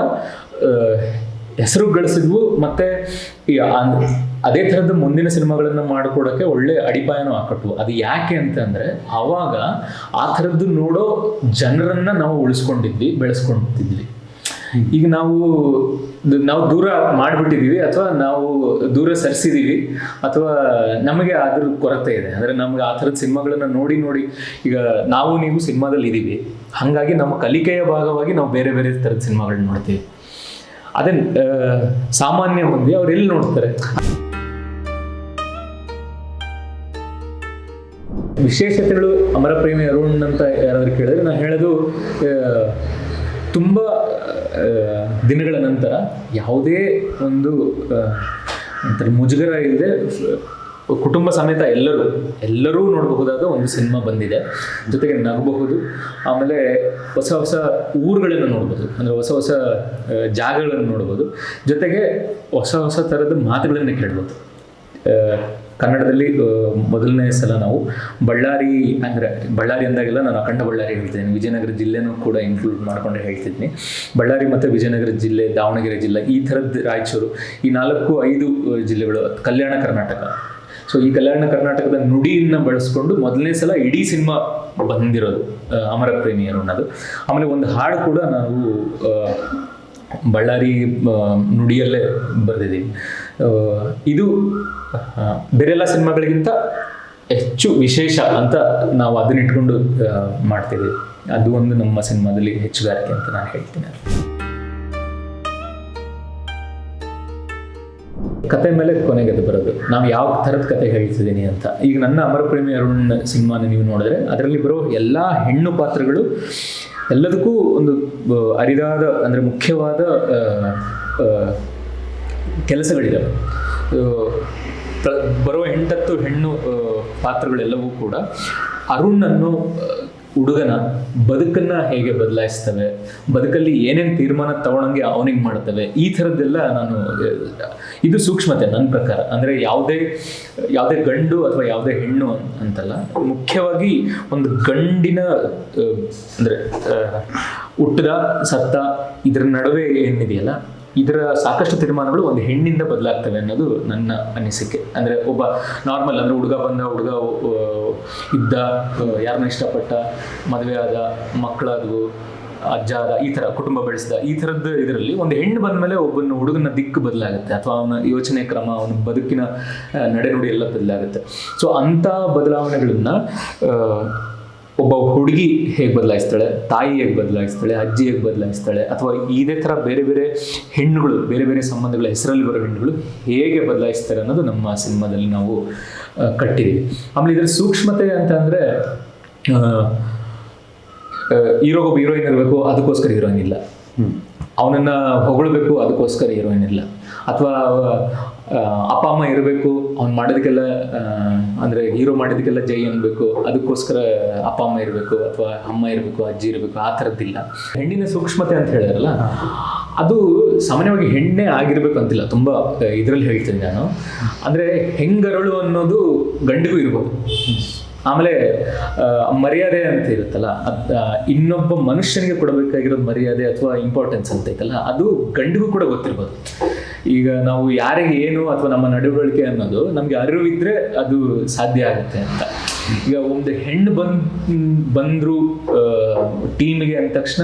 ಹೆಸರು ಗಳಿಸಿದ್ವು, ಮತ್ತೆ ಅದೇ ಥರದ ಮುಂದಿನ ಸಿನಿಮಾಗಳನ್ನ ಮಾಡಿಕೊಡಕ್ಕೆ ಒಳ್ಳೆ ಅಡಿಪಾಯನೂ ಹಾಕಟ್ವು ಅದು ಯಾಕೆ ಅಂತಂದ್ರೆ ಆವಾಗ ಆ ಥರದ್ದು ನೋಡೋ ಜನರನ್ನ ನಾವು ಉಳಿಸ್ಕೊಂಡಿದ್ವಿ, ಬೆಳೆಸ್ಕೊಂಡಿದ್ವಿ. ಈಗ ನಾವು ನಾವು ದೂರ ಮಾಡಿಬಿಟ್ಟಿದೀವಿ ಅಥವಾ ನಾವು ದೂರ ಸರಿಸಿದೀವಿ ಅಥವಾ ನಮಗೆ ಅದ್ರ ಕೊರತೆ ಇದೆ. ಅಂದ್ರೆ ನಮ್ಗೆ ಆ ಥರದ ಸಿನಿಮಾಗಳನ್ನ ನೋಡಿ ನೋಡಿ ಈಗ ನಾವು ನೀವು ಸಿನಿಮಾದಲ್ಲಿ ಇದ್ದೀವಿ. ಹಾಗಾಗಿ ನಮ್ಮ ಕಲಿಕೆಯ ಭಾಗವಾಗಿ ನಾವು ಬೇರೆ ಬೇರೆ ಥರದ ಸಿನಿಮಾಗಳನ್ನ ನೋಡ್ತೀವಿ. ಅದೇ ಸಾಮಾನ್ಯ ಮಂದಿ ಅವ್ರು ಎಲ್ಲಿ ನೋಡ್ತಾರೆ? ವಿಶೇಷತೆಗಳು ಅಮರ ಪ್ರೇಮಿ ಅರುಣ್ ಅಂತ ಯಾರಾದರೂ ಕೇಳಿದ್ರೆ ನಾನು ಹೇಳೋದು ತುಂಬ ದಿನಗಳ ನಂತರ ಯಾವುದೇ ಒಂದು ಒಂಥರ ಮುಜುಗರ ಇಲ್ಲದೆ ಕುಟುಂಬ ಸಮೇತ ಎಲ್ಲರೂ ಎಲ್ಲರೂ ನೋಡಬಹುದಾದ ಒಂದು ಸಿನಿಮಾ ಬಂದಿದೆ. ಜೊತೆಗೆ ನಗಬಹುದು. ಆಮೇಲೆ ಹೊಸ ಹೊಸ ಊರುಗಳನ್ನು ನೋಡ್ಬೋದು. ಅಂದರೆ ಹೊಸ ಹೊಸ ಜಾಗಗಳನ್ನು ನೋಡ್ಬೋದು. ಜೊತೆಗೆ ಹೊಸ ಹೊಸ ಥರದ ಮಾತುಗಳನ್ನು ಕೇಳ್ಬೋದು. ಕನ್ನಡದಲ್ಲಿ ಮೊದಲನೇ ಸಲ ನಾವು ಬಳ್ಳಾರಿ, ಅಂದರೆ ಬಳ್ಳಾರಿ ಅಂದಾಗೆಲ್ಲ ನಾನು ಅಖಂಡ ಬಳ್ಳಾರಿ ಹೇಳ್ತಿದ್ದೀನಿ. ವಿಜಯನಗರ ಜಿಲ್ಲೆನೂ ಕೂಡ ಇನ್ಕ್ಲೂಡ್ ಮಾಡ್ಕೊಂಡು ಹೇಳ್ತಿದ್ದೀನಿ. ಬಳ್ಳಾರಿ ಮತ್ತು ವಿಜಯನಗರ ಜಿಲ್ಲೆ, ದಾವಣಗೆರೆ ಜಿಲ್ಲೆ, ಈ ಥರದ್ದು ರಾಯಚೂರು, ಈ ನಾಲ್ಕು, ಐದು ಜಿಲ್ಲೆಗಳು, ಕಲ್ಯಾಣ ಕರ್ನಾಟಕ. ಸೊ ಈ ಕಲ್ಯಾಣ ಕರ್ನಾಟಕದ ನುಡಿಯನ್ನು ಬಳಸ್ಕೊಂಡು ಮೊದಲನೇ ಸಲ ಇಡೀ ಸಿನಿಮಾ ಬಂದಿರೋದು ಅಮರ ಪ್ರೇಮಿಯರು ಅನ್ನೋದು. ಆಮೇಲೆ ಒಂದು ಹಾಡು ಕೂಡ ನಾವು ಬಳ್ಳಾರಿ ನುಡಿಯಲ್ಲೇ ಬರೆದಿದ್ದೀವಿ ಇದು ಬೇರೆಲ್ಲ ಸಿನಿಮಾಗಳಿಗಿಂತ ಹೆಚ್ಚು ವಿಶೇಷ ಅಂತ ನಾವು ಅದನ್ನ ಇಟ್ಕೊಂಡು ಮಾಡ್ತೀವಿ. ಅದು ಒಂದು ನಮ್ಮ ಸಿನಿಮಾದಲ್ಲಿ ಹೆಚ್ಚುಗಾರಿಕೆ ಅಂತ ನಾನು ಹೇಳ್ತೀನಿ ಕತೆ ಮೇಲೆ ಕೊನೆಗೆ ಅದು ಬರೋದು. ನಾವು ಯಾವ ಥರದ ಕತೆ ಹೇಳ್ತಿದ್ದೀನಿ ಅಂತ. ಈಗ ನನ್ನ ಅಮರಪ್ರೇಮಿ ಅರುಣ್ ಸಿನಿಮಾನ ನೀವು ನೋಡಿದ್ರೆ, ಅದರಲ್ಲಿ ಬರೋ ಎಲ್ಲ ಹೆಣ್ಣು ಪಾತ್ರಗಳು ಎಲ್ಲದಕ್ಕೂ ಒಂದು ಅರಿದಾದ, ಅಂದರೆ ಮುಖ್ಯವಾದ ಕೆಲಸಗಳಿದ್ದಾವೆ ಬರುವ ಹೆಂಡತ್ತು ಹೆಣ್ಣು ಪಾತ್ರಗಳೆಲ್ಲವೂ ಕೂಡ ಅರುಣ್ ಅನ್ನೋ ಹುಡುಗನ ಬದುಕನ್ನ ಹೇಗೆ ಬದಲಾಯಿಸ್ತವೆ, ಬದುಕಲ್ಲಿ ಏನೇನು ತೀರ್ಮಾನ ತಗೊಳಂಗೆ ಅವನಿಗೆ ಮಾಡ್ತವೆ, ಈ ಥರದ್ದೆಲ್ಲ ನಾನು ಇದು ಸೂಕ್ಷ್ಮತೆ ನನ್ನ ಪ್ರಕಾರ. ಅಂದರೆ ಯಾವುದೇ ಯಾವುದೇ ಗಂಡು ಅಥವಾ ಯಾವುದೇ ಹೆಣ್ಣು ಅಂತಲ್ಲ, ಮುಖ್ಯವಾಗಿ ಒಂದು ಗಂಡಿನ ಅಂದರೆ ಹುಟ್ಟದ ಸತ್ತ ಇದರ ನಡುವೆ ಏನಿದೆಯಲ್ಲ ಇದರ ಸಾಕಷ್ಟು ತೀರ್ಮಾನಗಳು ಒಂದು ಹೆಣ್ಣಿಂದ ಬದಲಾಗ್ತವೆ ಅನ್ನೋದು ನನ್ನ ಅನಿಸಿಕೆ. ಅಂದರೆ ಒಬ್ಬ ನಾರ್ಮಲ್ ಅಂದರೆ ಹುಡುಗ ಬಂದ ಹುಡುಗ ಇದ್ದ ಯಾರನ್ನ ಇಷ್ಟಪಟ್ಟ, ಮದುವೆ ಆದ, ಮಕ್ಕಳಾದವು, ಅಜ್ಜ ಆದ, ಈ ಥರ ಕುಟುಂಬ ಬೆಳೆಸಿದ, ಈ ಥರದ್ದು ಇದರಲ್ಲಿ ಒಂದು ಹೆಣ್ಣು ಬಂದ ಮೇಲೆ ಒಬ್ಬನ ಹುಡುಗನ ದಿಕ್ಕು ಬದಲಾಗುತ್ತೆ. ಅಥವಾ ಅವನ ಯೋಚನೆ ಕ್ರಮ, ಅವನ ಬದುಕಿನ ನಡೆನುಡಿ ಎಲ್ಲ ಬದಲಾಗುತ್ತೆ. ಸೊ ಅಂಥ ಬದಲಾವಣೆಗಳನ್ನ ಒಬ್ಬ ಹುಡುಗಿ ಹೇಗೆ ಬದಲಾಯಿಸ್ತಾಳೆ ತಾಯಿ ಹೇಗೆ ಬದಲಾಯಿಸ್ತಾಳೆ ಅಜ್ಜಿ ಹೇಗೆ ಬದಲಾಯಿಸ್ತಾಳೆ ಅಥವಾ ಇದೇ ಥರ ಬೇರೆ ಬೇರೆ ಹೆಣ್ಣುಗಳು ಬೇರೆ ಬೇರೆ ಸಂಬಂಧಗಳ ಹೆಸರಲ್ಲಿ ಬರೋ ಹೆಣ್ಣುಗಳು ಹೇಗೆ ಬದಲಾಯಿಸ್ತಾರೆ ಅನ್ನೋದು ನಮ್ಮ ಸಿನಿಮಾದಲ್ಲಿ ನಾವು ಕಟ್ಟಿದ್ದೀವಿ. ಆಮೇಲೆ ಇದರ ಸೂಕ್ಷ್ಮತೆ ಅಂತ ಅಂದರೆ ಹೀರೋಗೊಬ್ಬ ಹೀರೋಯಿನ್ ಇರಬೇಕು ಅದಕ್ಕೋಸ್ಕರ ಹೀರೋಯಿನ್ ಇಲ್ಲ. ಅವನನ್ನು ಹೊಗಳಬೇಕು ಅದಕ್ಕೋಸ್ಕರ ಹೀರೋಯಿನ್ ಇಲ್ಲ. ಅಥವಾ ಅಪ್ಪ, ಅಮ್ಮ ಇರಬೇಕು, ಅವ್ನ್ ಮಾಡೋದಕ್ಕೆಲ್ಲ ಅಂದ್ರೆ ಹೀರೋ ಮಾಡಿದಕ್ಕೆಲ್ಲ ಜೈ ಅನ್ಬೇಕು, ಅದಕ್ಕೋಸ್ಕರ ಅಪ್ಪ, ಅಮ್ಮ ಇರಬೇಕು ಅಥವಾ ಅಮ್ಮ ಇರಬೇಕು, ಅಜ್ಜಿ ಇರಬೇಕು, ಆ ಥರದ್ದಿಲ್ಲ. ಹೆಣ್ಣಿನ ಸೂಕ್ಷ್ಮತೆ ಅಂತ ಹೇಳಿದ್ರಲ್ಲ, ಅದು ಸಾಮಾನ್ಯವಾಗಿ ಹೆಣ್ಣೆ ಆಗಿರ್ಬೇಕು ಅಂತಿಲ್ಲ, ತುಂಬಾ ಇದರಲ್ಲಿ ಹೇಳ್ತೀನಿ ನಾನು. ಅಂದ್ರೆ ಹೆಂಗರಳು ಅನ್ನೋದು ಗಂಡಿಗೂ ಇರ್ಬೋದು. ಆಮೇಲೆ ಮರ್ಯಾದೆ ಅಂತ ಇರುತ್ತಲ್ಲ ಇನ್ನೊಬ್ಬ ಮನುಷ್ಯನಿಗೆ ಕೊಡಬೇಕಾಗಿರೋ ಮರ್ಯಾದೆ ಅಥವಾ ಇಂಪಾರ್ಟೆನ್ಸ್ ಅಂತ ಐತಲ್ಲ, ಅದು ಗಂಡಿಗೂ ಕೂಡ ಗೊತ್ತಿರ್ಬೋದು. ಈಗ ನಾವು ಯಾರಿಗೆ ಏನು ಅಥವಾ ನಮ್ಮ ನಡವಳಿಕೆ ಅನ್ನೋದು ನಮಗೆ ಅರಿವಿದ್ರೆ ಅದು ಸಾಧ್ಯ ಆಗುತ್ತೆ ಅಂತ. ಈಗ ಒಂದು ಹೆಣ್ಣು ಬಂದ್, ಬಂದ್ರು ಟೀಮ್ಗೆ ಅಂದ ತಕ್ಷಣ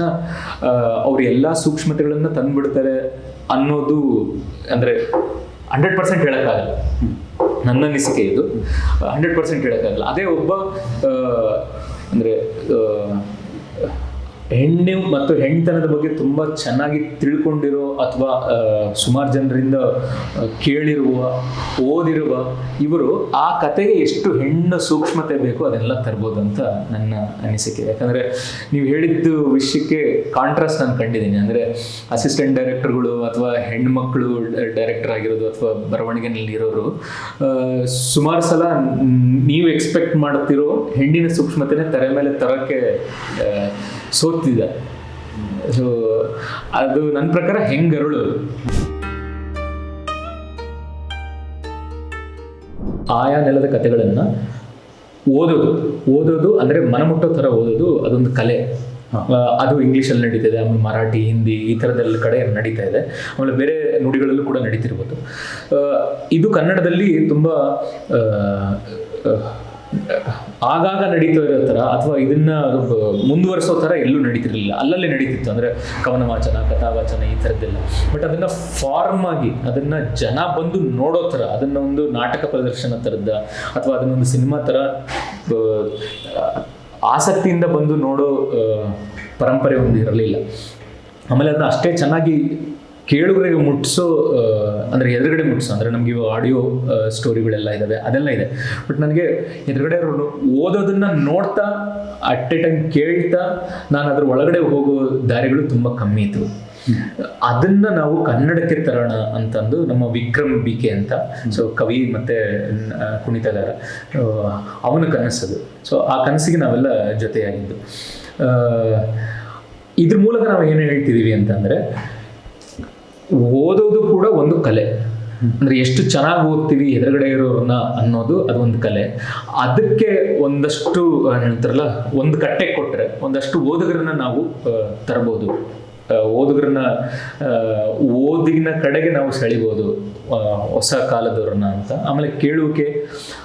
ಅವ್ರು ಎಲ್ಲ ಸೂಕ್ಷ್ಮತೆಗಳನ್ನ ತಂದ್ಬಿಡ್ತಾರೆ ಅನ್ನೋದು ಅಂದ್ರೆ ಹಂಡ್ರೆಡ್ ಪರ್ಸೆಂಟ್ ಹೇಳಕ್ಕಾಗಲ್ಲ. ನನ್ನ ಅನಿಸಿಕೆ ಇದು. ಹಂಡ್ರೆಡ್ ಪರ್ಸೆಂಟ್ ಹೇಳಕ್ಕಾಗಲ್ಲ. ಅದೇ ಒಬ್ಬ ಅಂದ್ರೆ ಹೆಣ್ಣು ಮತ್ತು ಹೆಣ್ತನದ ಬಗ್ಗೆ ತುಂಬ ಚೆನ್ನಾಗಿ ತಿಳ್ಕೊಂಡಿರೋ ಅಥವಾ ಸುಮಾರು ಜನರಿಂದ ಕೇಳಿರುವ, ಓದಿರುವ ಇವರು ಆ ಕತೆಗೆ ಎಷ್ಟು ಹೆಣ್ಣು ಸೂಕ್ಷ್ಮತೆ ಬೇಕು ಅದೆಲ್ಲ ತರ್ಬೋದು ಅಂತ ನನ್ನ ಅನಿಸಿಕೆ. ಯಾಕಂದರೆ ನೀವು ಹೇಳಿದ್ದು ವಿಷಯಕ್ಕೆ ಕಾಂಟ್ರಾಸ್ಟ್ ನಾನು ಕಂಡಿದ್ದೀನಿ. ಅಂದರೆ ಅಸಿಸ್ಟೆಂಟ್ ಡೈರೆಕ್ಟರ್ಗಳು ಅಥವಾ ಹೆಣ್ಮಕ್ಳು ಡೈರೆಕ್ಟರ್ ಆಗಿರೋದು ಅಥವಾ ಬರವಣಿಗೆನಲ್ಲಿ ಇರೋರು ಸುಮಾರು ಸಲ ನೀವು ಎಕ್ಸ್ಪೆಕ್ಟ್ ಮಾಡ್ತಿರೋ ಹೆಣ್ಣಿನ ಸೂಕ್ಷ್ಮತೆನೇ ತರ ಮೇಲೆ ತರೋಕ್ಕೆ ಆ, ಸೋತಿದ್ದಾರೆ ಸೊ ಅದು ನನ್ನ ಪ್ರಕಾರ ಹೆಂಗರುಳು ಆಯಾ ನೆಲದ ಕಥೆಗಳನ್ನು ಓದೋದು. ಓದೋದು ಅಂದರೆ ಮನಮುಟ್ಟೋ ಥರ ಓದೋದು ಅದೊಂದು ಕಲೆ. ಅದು ಇಂಗ್ಲೀಷಲ್ಲಿ ನಡೀತಿದೆ ಆಮೇಲೆ ಮರಾಠಿ ಹಿಂದಿ ಈ ಥರದೆಲ್ಲ ಕಡೆ ನಡೀತಾ ಇದೆ. ಆಮೇಲೆ ಬೇರೆ ನುಡಿಗಳಲ್ಲೂ ಕೂಡ ನಡೀತಿರ್ಬೋದು. ಇದು ಕನ್ನಡದಲ್ಲಿ ತುಂಬ ಆಗಾಗ ನಡೀತಾ ಇರೋ ಥರ ಅಥವಾ ಇದನ್ನ ಮುಂದುವರಿಸೋ ಥರ ಎಲ್ಲೂ ನಡೀತಿರಲಿಲ್ಲ. ಅಲ್ಲಲ್ಲಿ ನಡೀತಿತ್ತು ಅಂದರೆ ಕವನ ವಾಚನ ಕಥಾವಾಚನ ಈ ಥರದ್ದೆಲ್ಲ. ಬಟ್ ಅದನ್ನ ಫಾರ್ಮ್ ಆಗಿ, ಅದನ್ನ ಜನ ಬಂದು ನೋಡೋ ಥರ, ಅದನ್ನ ಒಂದು ನಾಟಕ ಪ್ರದರ್ಶನ ಥರದ್ದ ಅಥವಾ ಅದನ್ನೊಂದು ಸಿನಿಮಾ ಥರ ಆಸಕ್ತಿಯಿಂದ ಬಂದು ನೋಡೋ ಪರಂಪರೆ ಒಂದು ಇರಲಿಲ್ಲ. ಆಮೇಲೆ ಅದನ್ನ ಅಷ್ಟೇ ಚೆನ್ನಾಗಿ ಕೇಳುಗರಿಗೆ ಮುಟ್ಟಿಸೋ ಅಂದರೆ ಎದುರುಗಡೆ ಮುಟ್ಟಿಸೋ ಅಂದ್ರೆ ನಮ್ಗೆ ಇವಾಗ ಆಡಿಯೋ ಸ್ಟೋರಿಗಳೆಲ್ಲ ಇದಾವೆ ಅದೆಲ್ಲ ಇದೆ. ಬಟ್ ನನಗೆ ಎದುರುಗಡೆ ಓದೋದನ್ನ ನೋಡ್ತಾ ಅಟ್ ಎ ಟೈಮ್ ಕೇಳ್ತಾ ನಾನು ಅದ್ರ ಒಳಗಡೆ ಹೋಗೋ ದಾರಿಗಳು ತುಂಬ ಕಮ್ಮಿ ಇತ್ತು ಅದನ್ನ ನಾವು ಕನ್ನಡಕ್ಕೆ ತರೋಣ ಅಂತಂದು ನಮ್ಮ ವಿಕ್ರಮ್ ಬಿ ಕೆ ಅಂತ ಸೊ ಕವಿ ಮತ್ತೆ ಕುಣಿತಗಾರ ಅವನ ಕನಸದು. ಸೊ ಆ ಕನಸಿಗೆ ನಾವೆಲ್ಲ ಜೊತೆಯಾಗಿದ್ದು. ಇದ್ರ ಮೂಲಕ ನಾವು ಏನು ಹೇಳ್ತಿದ್ದೀವಿ ಅಂತಂದ್ರೆ ಓದೋದು ಕೂಡ ಒಂದು ಕಲೆ. ಅಂದ್ರೆ ಎಷ್ಟು ಚೆನ್ನಾಗಿ ಓದ್ತೀವಿ ಎದುರುಗಡೆ ಇರೋರನ್ನ ಅನ್ನೋದು ಅದೊಂದು ಕಲೆ. ಅದಕ್ಕೆ ಒಂದಷ್ಟು ಹೇಳ್ತಾರಲ್ಲ, ಒಂದು ಕಟ್ಟೆ ಕೊಟ್ರೆ, ಒಂದಷ್ಟು ಓದುಗರನ್ನ ನಾವು ತರಬಹುದು ಓದುಗರನ್ನ ಓದಿನ ಕಡೆಗೆ ನಾವು ಸೆಳಿಬೋದು ಹೊಸ ಕಾಲದವ್ರನ್ನ ಅಂತ. ಆಮೇಲೆ ಕೇಳುವಿಕೆ,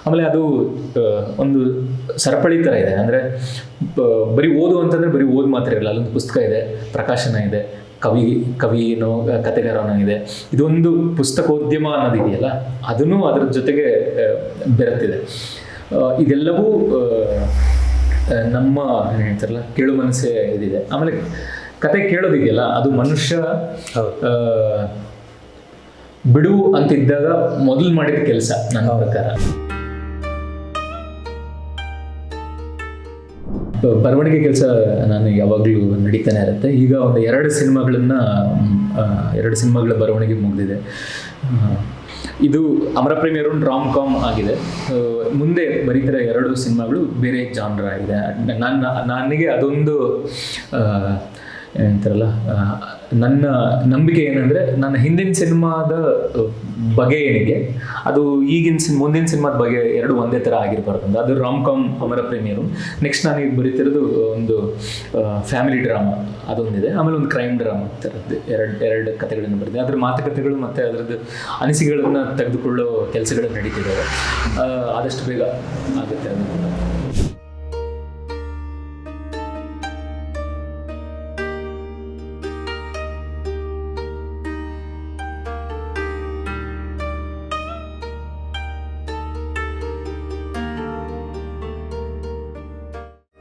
ಆಮೇಲೆ ಅದು ಒಂದು ಸರಪಳಿ ಥರ ಇದೆ. ಅಂದರೆ ಬರೀ ಓದು ಅಂತಂದ್ರೆ ಬರೀ ಓದು ಮಾತ್ರ ಇರಲ್ಲ, ಅಲ್ಲೊಂದು ಪುಸ್ತಕ ಇದೆ, ಪ್ರಕಾಶನ ಇದೆ ಕವಿ ಕವಿನೋ ಕತೆಗಾರನೋ ಇದೆ ಇದೊಂದು ಪುಸ್ತಕೋದ್ಯಮ ಅನ್ನೋದಿದೆಯಲ್ಲ ಅದನ್ನು ಅದರ ಜೊತೆಗೆ ಬೆರೆತಿದೆ. ಇದೆಲ್ಲವೂ ನಮ್ಮ ಏನ್ ಹೇಳ್ತಾರಲ್ಲ ಕೇಳು ಮನಸ್ಸೇ ಇದಿದೆ. ಆಮೇಲೆ ಕತೆ ಕೇಳೋದಿದೆಯಲ್ಲ ಅದು ಮನುಷ್ಯ ಬಿಡು ಅಂತಿದ್ದಾಗ ಮೊದಲು ಮಾಡಿದ ಕೆಲಸ ನನ್ನ ಪ್ರಕಾರ. ಬರವಣಿಗೆ ಕೆಲಸ ನಾನು ಯಾವಾಗಲೂ ನಡೀತಾನೆ ಇರುತ್ತೆ. ಈಗ ಒಂದು ಎರಡು ಸಿನಿಮಾಗಳನ್ನ ಎರಡು ಸಿನಿಮಾಗಳ ಬರವಣಿಗೆ ಮುಗಿದಿದೆ. ಇದು ಅಮರ ಪ್ರೇಮಿಯರು ರಾಮ್ ಕಾಮ್ ಆಗಿದೆ ಮುಂದೆ ಬರೀತಿರೋ ಎರಡು ಸಿನಿಮಾಗಳು, ಬೇರೆ ಜಾನ್ರ ಆಗಿದೆ. ನನ್ನ, ನನಗೆ ಅದೊಂದು ಏನಂತಾರಲ್ಲ ನನ್ನ ನಂಬಿಕೆ ಏನಂದ್ರೆ ನನ್ನ ಹಿಂದಿನ ಸಿನಿಮಾದ ಬಗೆ ಏನಿದೆ, ಅದು ಈಗಿನ ಸಿನ್, ಮುಂದಿನ ಸಿನಿಮಾದ ಬಗ್ಗೆ ಎರಡು ಒಂದೇ ಥರ ಆಗಿರಬಾರ್ದು ಅದು ರಾಮ್ ಕಾಮ್ ಅಮರ ಪ್ರೇಮಿಯರು. ನೆಕ್ಸ್ಟ್ ನಾನು ಈಗ ಬರೀತಿರೋದು ಒಂದು ಫ್ಯಾಮಿಲಿ ಡ್ರಾಮಾ ಅದೊಂದಿದೆ. ಆಮೇಲೆ ಒಂದು ಕ್ರೈಮ್ ಡ್ರಾಮಾ ಥರದ್ದು ಎರಡು ಎರಡು ಕಥೆಗಳನ್ನು ಬರೆದಿದೆ. ಅದ್ರ ಮಾತುಕತೆಗಳು ಮತ್ತು ಅದರದ್ದು ಅನಿಸಿಕೆಗಳನ್ನು ತೆಗೆದುಕೊಳ್ಳೋ ಕೆಲಸಗಳು ನಡೀತಿದ್ದಾವೆ. ಆದಷ್ಟು ಬೇಗ ಆಗುತ್ತೆ ಅದು